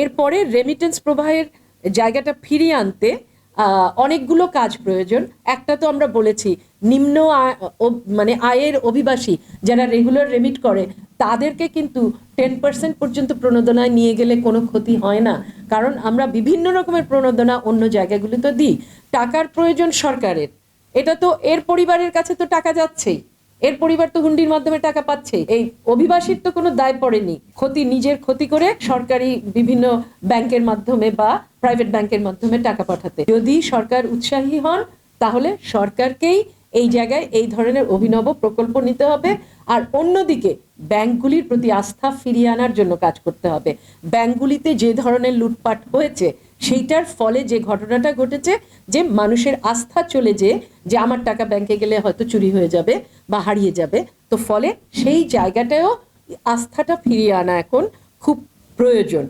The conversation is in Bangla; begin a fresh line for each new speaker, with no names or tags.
এরপরে রেমিটেন্স প্রবাহের জায়গাটা ফিরিয়ে আনতে অনেকগুলো কাজ প্রয়োজন। একটা তো আমরা বলেছি, নিম্ন মানে আয়ের অভিবাসী যারা রেগুলার রেমিট করে, তাদেরকে কিন্তু টেন পার্সেন্ট পর্যন্ত প্রণোদনায় নিয়ে গেলে কোনো ক্ষতি হয় না। কারণ আমরা বিভিন্ন রকমের প্রণোদনা অন্য জায়গাগুলোতে দিই। টাকার প্রয়োজন সরকারের। এটা তো এর পরিবারের কাছে তো টাকা যাচ্ছেই। এর পরিবার তো হুন্ডির মাধ্যমে টাকা পাচ্ছে। এই অভিবাসীর তো কোনো দায় পড়েনি। ক্ষতি নিজের ক্ষতি করে সরকারি বিভিন্ন ব্যাংকের মাধ্যমে বা প্রাইভেট ব্যাংকের মাধ্যমে টাকা পাঠাতে। যদি সরকার উৎসাহী হন, তাহলে সরকারকেই এই জায়গায় এই ধরনের অভিনব প্রকল্প নিতে হবে। আর অন্যদিকে, ব্যাংকগুলির প্রতি আস্থা ফিরিয়ে আনার জন্য কাজ করতে হবে। ব্যাংকগুলিতে যে ধরনের লুটপাট হয়েছে সেইটার ফলে যে ঘটনাটা ঘটেছে, যে মানুষের আস্থা চলে যে যে আমার টাকা ব্যাংকে গেলে হয়তো চুরি হয়ে যাবে বা হারিয়ে যাবে। তো ফলে সেই জায়গাটায়ও আস্থাটা ফিরিয়ে আনা এখন খুব প্রয়োজন।